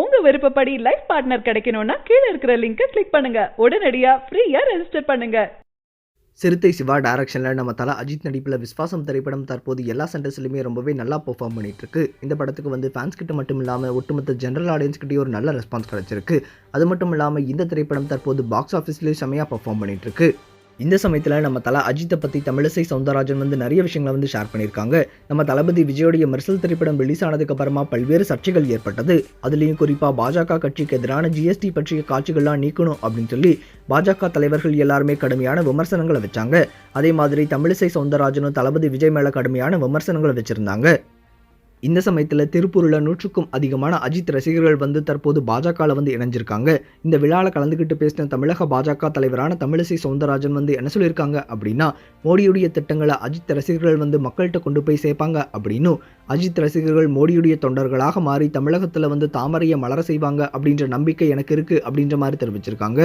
உங்க விருப்பப்படி life partner கிடைக்கணும்னா கீழே இருக்கிற லிங்கை கிளிக் பண்ணுங்க. உடனடியா ஃப்ரீயா ரெஜிஸ்டர் பண்ணுங்க. சிறுத்தை சிவா டைரக்ஷனில் நம்ம தலா அஜித் நடிப்பில் விஸ்வாசம் திரைப்படம் தற்போது எல்லா சென்டர்ஸ்லையுமே ரொம்பவே நல்லா பெர்ஃபார்ம் பண்ணிட்டு இருக்கு இந்த படத்துக்கு வந்து ஃபேன்ஸ் கிட்ட மட்டும் இல்லாமல் ஒட்டுமொத்த ஜென்ரல் ஆடியன்ஸ் ஒரு நல்ல ரெஸ்பான்ஸ் கிடைச்சிருக்கு. அது மட்டும் இல்லாமல் இந்த திரைப்படம் தற்போது பாக்ஸ் ஆஃபீஸ்லேயும் செமையாக பெர்ஃபார்ம் பண்ணிட்டு இருக்கு இந்த சமயத்தில் நம்ம தலை அஜித்தை பற்றி தமிழிசை சவுந்தரராஜன் வந்து நிறைய விஷயங்களை வந்து ஷேர் பண்ணியிருக்காங்க. நம்ம தளபதி விஜயோடைய மெர்சல் திரைப்படம் ரிலீஸ் ஆனதுக்கு அப்புறமா பல்வேறு சர்ச்சைகள் ஏற்பட்டது. அதுலேயும் குறிப்பாக பாஜக கட்சிக்கு எதிரான ஜிஎஸ்டி பற்றிய காட்சிகள்லாம் நீக்கணும் அப்படின்னு சொல்லி பாஜக தலைவர்கள் எல்லாருமே கடுமையான விமர்சனங்களை வச்சாங்க. அதே மாதிரி தமிழிசை சவுந்தரராஜனும் தளபதி விஜய் மேலே கடுமையான விமர்சனங்களை வச்சுருந்தாங்க. இந்த சமயத்தில் திருப்பூரில் நூற்றுக்கும் அதிகமான அஜித் ரசிகர்கள் வந்து தற்போது பாஜகவில் வந்து இணைஞ்சிருக்காங்க. இந்த விழாவில் கலந்துக்கிட்டு பேசின தமிழக பாஜக தலைவரான தமிழிசை சவுந்தரராஜன் வந்து என்ன சொல்லியிருக்காங்க அப்படின்னா மோடியுடைய திட்டங்களை அஜித் ரசிகர்கள் வந்து மக்கள்கிட்ட கொண்டு போய் சேர்ப்பாங்க அப்படின்னும் அஜித் ரசிகர்கள் மோடியுடைய தொண்டர்களாக மாறி தமிழகத்தில் வந்து தாமரையை மலர செய்வாங்க அப்படின்ற நம்பிக்கை எனக்கு இருக்குது அப்படின்ற மாதிரி தெரிவிச்சிருக்காங்க.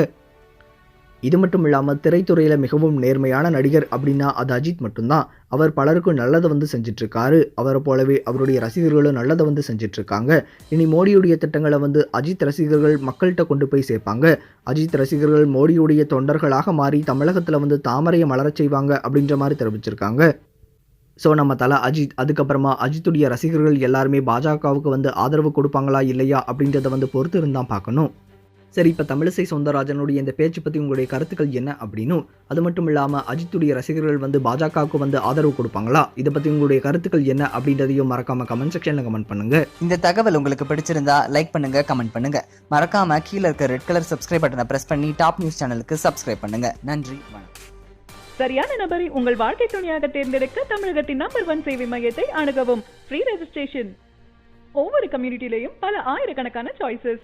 இது மட்டும் இல்லாமல் திரைத்துறையில் மிகவும் நேர்மையான நடிகர் அப்படின்னா அது அஜித் மட்டும்தான். அவர் பலருக்கும் நல்லதை வந்து செஞ்சிட்ருக்காரு. அவரை போலவே அவருடைய ரசிகர்களும் நல்லதை வந்து செஞ்சிட்ருக்காங்க. இனி மோடியுடைய திட்டங்களை வந்து அஜித் ரசிகர்கள் மக்கள்கிட்ட கொண்டு போய் சேர்ப்பாங்க. அஜித் ரசிகர்கள் மோடியுடைய தொண்டர்களாக மாறி தமிழகத்தில் வந்து தாமரையை மலரச் செய்வாங்க அப்படின்ற மாதிரி தெரிவிச்சிருக்காங்க. ஸோ நம்ம தலை அஜித் அதுக்கப்புறமா அஜித்துடைய ரசிகர்கள் எல்லாருமே பாஜகவுக்கு வந்து ஆதரவு கொடுப்பாங்களா இல்லையா அப்படின்றத வந்து பொறுத்து இருந்தால் பார்க்கணும். சரி இப்போ தமிழிசை சவுந்தரராஜனுடைய இந்த பேச்சு பற்றி உங்களுடைய கருத்துக்கள் என்ன அப்படின்னும் அது மட்டும் இல்லாமல் அஜித்துடைய ரசிகர்கள் வந்து பாஜகவுக்கு வந்து ஆதரவு கொடுப்பாங்களா? இதை பற்றி உங்களுடைய கருத்துக்கள் என்ன அப்படின்றதையும் மறக்காமல் கமெண்ட் செக்ஷனில் கமெண்ட் பண்ணுங்கள் இந்த தகவல் உங்களுக்கு பிடிச்சிருந்தா லைக் பண்ணுங்க கமெண்ட் பண்ணுங்க. மறக்காம கீழே இருக்க ரெட் கலர் சப்ஸ்கிரைப் பட்டனை பிரஸ் பண்ணி டாப் நியூஸ் சேனலுக்கு சப்ஸ்கிரைப் பண்ணுங்க. நன்றி வணக்கம். சரியான நபரை உங்கள் வாழ்க்கை துணையாக தேர்ந்தெடுக்க தமிழகத்தின் நம்பர் ஒன் சேவை மையத்தை அணுகவும். ஃப்ரீ ரெஜிஸ்ட்ரேஷன் ஒவ்வொரு கம்யூனிட்டிலையும் பல ஆயிரக்கணக்கான சாய்ஸஸ்